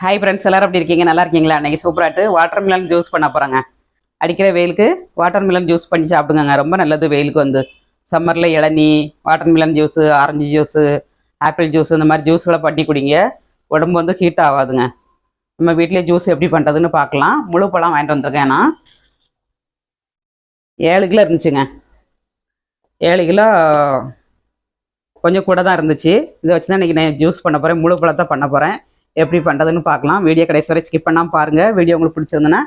Hi friends எல்லாரும் அப்படி இருக்கீங்க? நல்லா இருக்கீங்களா? அன்றைக்கி சூப்பராட்டு வாட்டர் மிலன் ஜூஸ் பண்ண போகிறேங்க அடிக்கிற வெயிலுக்கு வாட்டர் மிலன் ஜூஸ் பண்ணி சாப்பிடுங்க ரொம்ப நல்லது வெயிலுக்கு வந்து. சம்மரில் இளநி watermelon juice orange juice apple juice இந்த மாதிரி ஜூஸ்களை பண்ணி குடிங்க. உடம்பு வந்து ஹீட் ஆகாதுங்க. நம்ம வீட்டிலே ஜூஸ் எப்படி பண்ணுறதுன்னு பார்க்கலாம். முழு பழம் வாங்கிட்டு வந்திருக்கேன் நான். ஏழு கிலோ இருந்துச்சுங்க. ஏழு கிலோ கொஞ்சம் கூட தான் இருந்துச்சு. இதை வச்சு தான் இன்றைக்கி நான் ஜூஸ் பண்ண போகிறேன் முழு பழத்தை பண்ண போகிறேன் எப்படி பண்ணுறதுன்னு பார்க்கலாம். வீடியோ கடைசி வரை ஸ்கிப் பண்ணாமல் பாருங்கள் வீடியோ உங்களுக்கு பிடிச்சிருந்துன்னா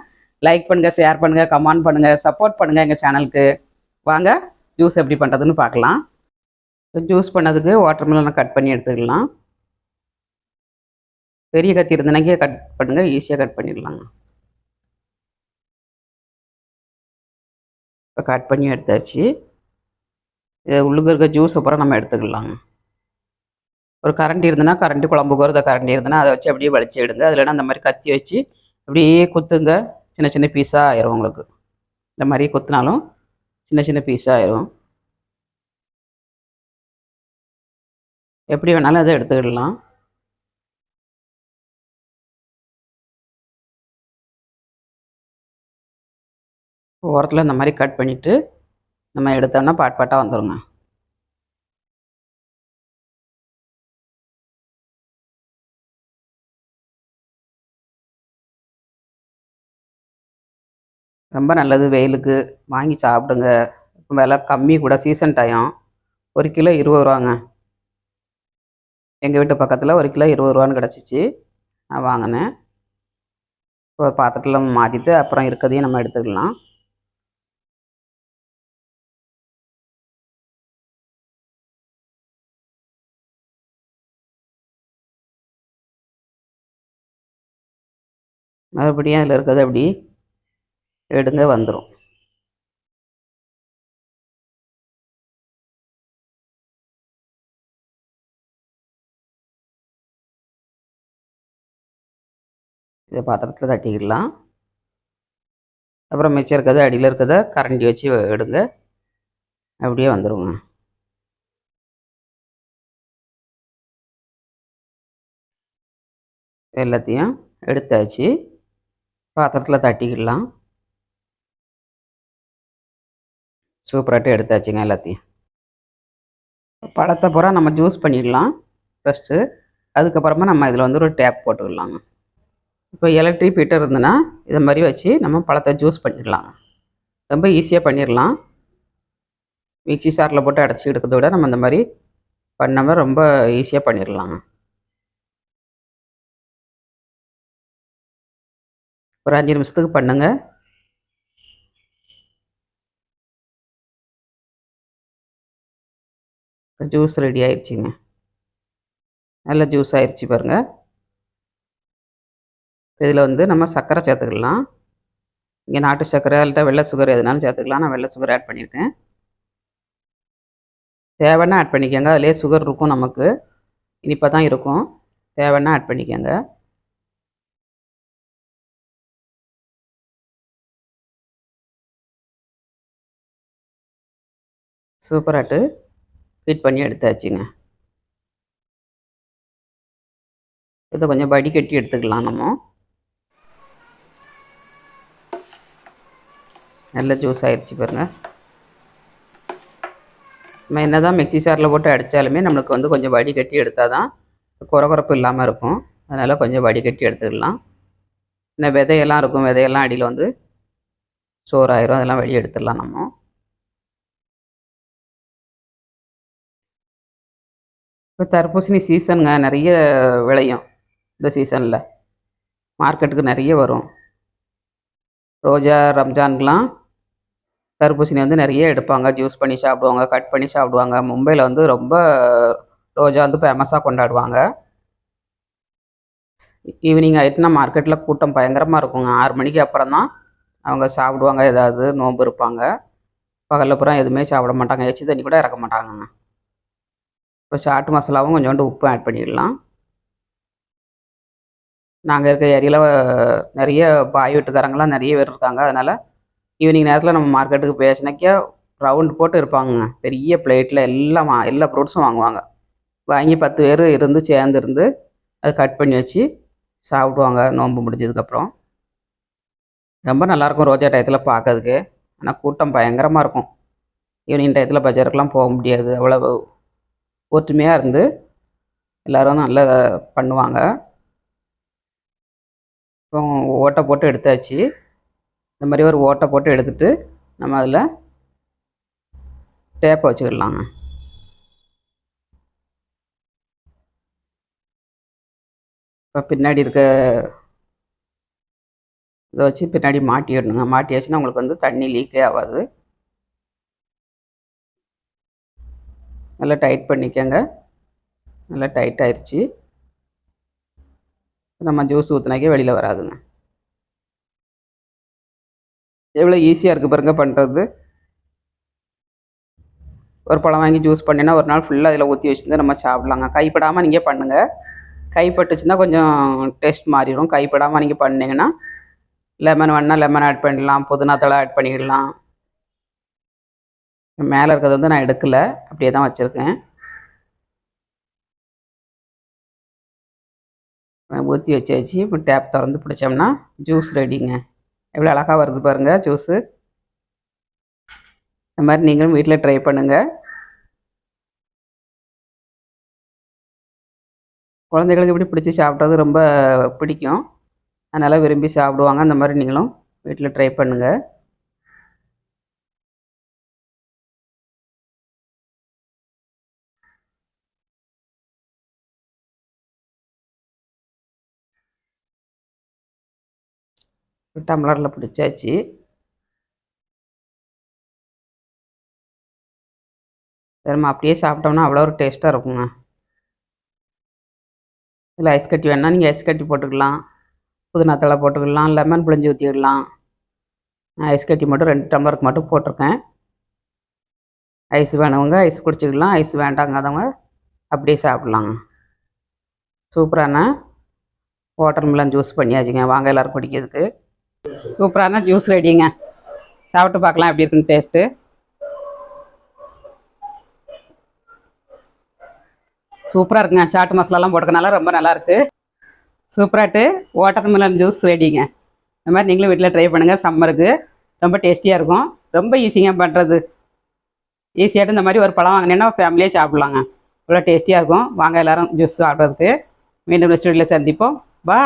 லைக் பண்ணுங்கள் ஷேர் பண்ணுங்கள் கமெண்ட் பண்ணுங்கள் சப்போர்ட் பண்ணுங்கள் எங்கள் சேனலுக்கு வாங்க ஜூஸ் எப்படி பண்ணுறதுன்னு பார்க்கலாம். ஜூஸ் பண்ணதுக்கு வாட்டர் மிலனை கட் பண்ணி எடுத்துக்கலாம். பெரிய கத்தி இருந்தனாக்கே கட் பண்ணுங்கள் ஈஸியாக கட் பண்ணிடலாங்க. இப்போ கட் பண்ணி எடுத்தாச்சு. உள்ளுக்கு இருக்க ஜூஸ் அப்புறம் நம்ம எடுத்துக்கலாங்க. ஒரு கரண்ட் இருந்ததுன்னா கரண்ட் குழம்பு போகிறத கரண்டி இருந்ததுன்னா அதை வச்சு அப்படியே வலிச்சு எடுங்க. அதில் அந்த மாதிரி கத்தி வச்சு அப்படியே குத்துங்க. சின்ன சின்ன பீஸாக ஆயிரும் உங்களுக்கு. இந்த மாதிரி குத்துனாலும் சின்ன சின்ன பீஸாக ஆயிரும். எப்படி வேணாலும் அதை எடுத்துக்கிடலாம். ஓரத்தில் இந்த மாதிரி கட் பண்ணிவிட்டு நம்ம எடுத்தோம்னா பாட் பாட்டாக வந்துடுங்க ரொம்ப நல்லது. வெயிலுக்கு வாங்கி சாப்பிடுங்க. விலை கம்மி கூட சீசன் டைம் ஒரு கிலோ இருபது ரூபாங்க. எங்கள் வீட்டு பக்கத்தில் ஒரு கிலோ இருபது ரூபான்னு கிடச்சிச்சு. நான் வாங்கினேன். இப்போ பாத்திரத்தில் மாற்றிட்டு அப்புறம் இருக்கிறதையும் நம்ம எடுத்துக்கலாம். மறுபடியும் அதில் இருக்கிறது அப்படி எடுங்க வந்துடும் இதை பாத்திரத்தில் தட்டிக்கிடலாம். அப்புறம் மிச்சம் இருக்கிறத அடியில் இருக்கிறத கரண்டி வச்சு எடுங்க. அப்படியே வந்துடுங்க எல்லாத்தையும் எடுத்தாச்சு. பாத்திரத்தில் தட்டிக்கிடலாம். சூப்பராகிட்டு எடுத்தாச்சுங்க எல்லாத்தையும். பழத்தை பூரா நம்ம ஜூஸ் பண்ணிடலாம் ஃபஸ்ட்டு அதுக்கப்புறமா நம்ம இதில் வந்து ஒரு டேப் போட்டுக்கலாங்க இப்போ எலக்ட்ரிக் ஹீட்டர் இருந்ததுன்னா இதை மாதிரி வச்சு நம்ம பழத்தை ஜூஸ் பண்ணிடலாம். ரொம்ப ஈஸியாக பண்ணிடலாம். மிக்சி சாரில் போட்டு அடைச்சி எடுக்கிறத விட நம்ம இந்த மாதிரி பண்ணாமல் ரொம்ப ஈஸியாக பண்ணிடலாங்க. ஒரு அஞ்சு நிமிஷத்துக்கு பண்ணுங்கள் ஜூஸ் ரெடி ஆயிடுச்சுங்க நல்ல ஜூஸ் ஆயிடுச்சு பாருங்கள் இதில் வந்து நம்ம சர்க்கரை சேர்த்துக்கலாம். இங்கே நாட்டு சர்க்கரை இல்லைட்டா வெள்ளை சுகர் எதுனாலும் சேர்த்துக்கலாம். நான் வெள்ளை சுகர் ஆட் பண்ணியிருக்கேன். தேவைன்னா ஆட் பண்ணிக்கோங்க. அதிலே சுகர் இருக்கும் நமக்கு. இனிப்பாக தான் இருக்கும். தேவைன்னா ஆட் பண்ணிக்கோங்க. சூப்பராட்டு ஃபிட் பண்ணி எடுத்தாச்சுங்க. இதை கொஞ்சம் வடிகட்டி எடுத்துக்கலாம் நம்ம. நல்ல ஜூஸ் ஆயிடுச்சு பாருங்க. நம்ம என்ன தான் மிக்சி சாரில் போட்டு அடித்தாலுமே நம்மளுக்கு வந்து கொஞ்சம் வடிகட்டி எடுத்தால் தான் குறகுறப்பு இல்லாமல் இருக்கும். அதனால் கொஞ்சம் வடிகட்டி எடுத்துக்கலாம். இந்த விதையெல்லாம் இருக்கும் விதையெல்லாம் அடியில் வந்து சோறாயிரும் அதெல்லாம் வெளியே எடுத்துடலாம் நம்ம. இப்போ தர்பூசணி சீசனுங்க நிறைய விளையும் இந்த சீசனில். மார்க்கெட்டுக்கு நிறைய வரும். ரோஜா ரம்ஜான்கெலாம் தர்பூசணி வந்து நிறைய எடுப்பாங்க. ஜூஸ் பண்ணி சாப்பிடுவாங்க கட் பண்ணி சாப்பிடுவாங்க. மும்பையில் வந்து ரொம்ப ரோஜா வந்து ஃபேமஸாக கொண்டாடுவாங்க. ஈவினிங் ஆகிட்டுனா மார்க்கெட்டில் கூட்டம் பயங்கரமாக இருக்குங்க. ஆறு மணிக்கு அப்புறம் தான் அவங்க சாப்பிடுவாங்க. ஏதாவது நோன்பு இருப்பாங்க. பகலில் எதுவுமே சாப்பிட மாட்டாங்க. எச்சி தண்ணி கூட இறக்க மாட்டாங்கங்க. இப்போ சாட்டு மசாலாவும் கொஞ்சோண்டு உப்பு ஆட் பண்ணிடலாம். நாங்கள் இருக்க ஏரியாவில் நிறைய பாய் வீட்டுக்காரங்களாம் நிறைய பேர் இருக்காங்க. அதனால் ஈவினிங் நேரத்தில் நம்ம மார்க்கெட்டுக்கு பேசினாக்கியா ரவுண்ட் போட்டு இருப்பாங்கங்க. பெரிய பிளேட்டில் எல்லாம் எல்லா ஃப்ரூட்ஸும் வாங்குவாங்க. வாங்கி பத்து பேர் இருந்து சேர்ந்து இருந்து அதை கட் பண்ணி வச்சு சாப்பிடுவாங்க. நோன்பு முடிஞ்சதுக்கப்புறம் ரொம்ப நல்லாயிருக்கும் ரோஜா டயத்தில் பார்க்கறதுக்கு ஆனால் கூட்டம் பயங்கரமாக இருக்கும். ஈவினிங் டயத்தில் பஜாருக்கெலாம் போக முடியாது. அவ்வளோ ஒற்றுமையாக இருந்து எல்லோரும் நல்லா பண்ணுவாங்க. இப்போ ஓட்டை போட்டு எடுத்தாச்சு. இந்த மாதிரி ஒரு ஓட்டை போட்டு எடுத்துட்டு நம்ம அதில் டேப்பை வச்சுக்கிடலாங்க. இப்போ பின்னாடி இருக்க இதை வச்சு பின்னாடி மாட்டிடணுங்க. மாட்டியாச்சுன்னா உங்களுக்கு வந்து தண்ணி லீக்கே ஆகாது. நல்லா டைட் பண்ணிக்கோங்க. நல்லா டைட் ஆயிடுச்சு நம்ம ஜூஸ் ஊற்றினாக்கே வெளியில் வராதுங்க. எவ்வளோ ஈஸியாக இருக்குது பாருங்க பண்ணுறது ஒரு பழம் வாங்கி ஜூஸ் பண்ணினா ஒரு நாள் ஃபுல்லாக அதில் ஊற்றி வச்சுருந்து நம்ம சாப்பிட்லாங்க. கைப்படாமல் நீங்கள் பண்ணுங்கள் கைப்பட்டுச்சுன்னா கொஞ்சம் டேஸ்ட் மாறிடும். கைப்படாமல் நீங்கள் பண்ணிங்கன்னா லெமன் வேணால் லெமன் ஆட் பண்ணிடலாம். புதினா தழை ஆட் பண்ணிடலாம். மேலே இருக்கிறது வந்து நான் எடுக்கலை. அப்படியே தான் வச்சுருக்கேன். ஊற்றி வச்சாச்சு. இப்போ டேப் திறந்து பிடிச்சோம்னா ஜூஸ் ரெடிங்க எவ்வளோ அழகாக வருது பாருங்கள் ஜூஸு இந்த மாதிரி நீங்களும் வீட்டில் ட்ரை பண்ணுங்கள் குழந்தைகளுக்கு இப்படி பிடிச்சி சாப்பிட்றது ரொம்ப பிடிக்கும். அதனால் விரும்பி சாப்பிடுவாங்க. அந்த மாதிரி நீங்களும் வீட்டில் ட்ரை பண்ணுங்கள் டம்ளரில் பிடிச்சாச்சு. நம்ம அப்படியே சாப்பிட்டோம்னா அவ்வளோ ஒரு டேஸ்ட்டாக இருக்குங்க இதில் ஐஸ் கட்டி வேணால் நீங்கள் ஐஸ் கட்டி போட்டுக்கலாம். புதினா தலை போட்டுக்கலாம் லெமன் புளிஞ்சு ஊற்றிடலாம் ஐஸ் கட்டி மட்டும் ரெண்டு டம்ளருக்கு மட்டும் போட்டிருக்கேன். ஐஸ் வேணவங்க ஐஸ் குடிச்சிக்கலாம் ஐஸ் வேண்டாங்காதவங்க அப்படியே சாப்பிட்லாங்க. சூப்பரான வாட்டர் மிலன் ஜூஸ் பண்ணியாச்சுங்க வாங்க எல்லோரும் குடிக்கிறதுக்கு. சூப்பரான ஜூஸ் ரெடிங்க சாப்பிட்டு பார்க்கலாம் எப்படி இருக்குன்னு டேஸ்ட்டு சூப்பராக இருக்குங்க. சாட்டு மசாலாலாம் போட்டுக்கனால ரொம்ப நல்லா இருக்கு. சூப்பராட்டு வாட்டர் மிலன் ஜூஸ் ரெடிங்க இந்த மாதிரி நீங்களும் வீட்டில் ட்ரை பண்ணுங்கள் சம்மருக்கு ரொம்ப டேஸ்டியாக இருக்கும். ரொம்ப ஈஸிங்க பண்ணுறது ஈஸியாகிட்டு இந்த மாதிரி ஒரு பழம் வாங்கினீங்கன்னா ஃபேமிலியே சாப்பிட்லாங்க. இவ்வளோ டேஸ்டியாக இருக்கும். வாங்க எல்லாரும் ஜூஸ் சாப்பிட்றதுக்கு. மீண்டும் ஸ்டுடியோவில் சந்திப்போம். பா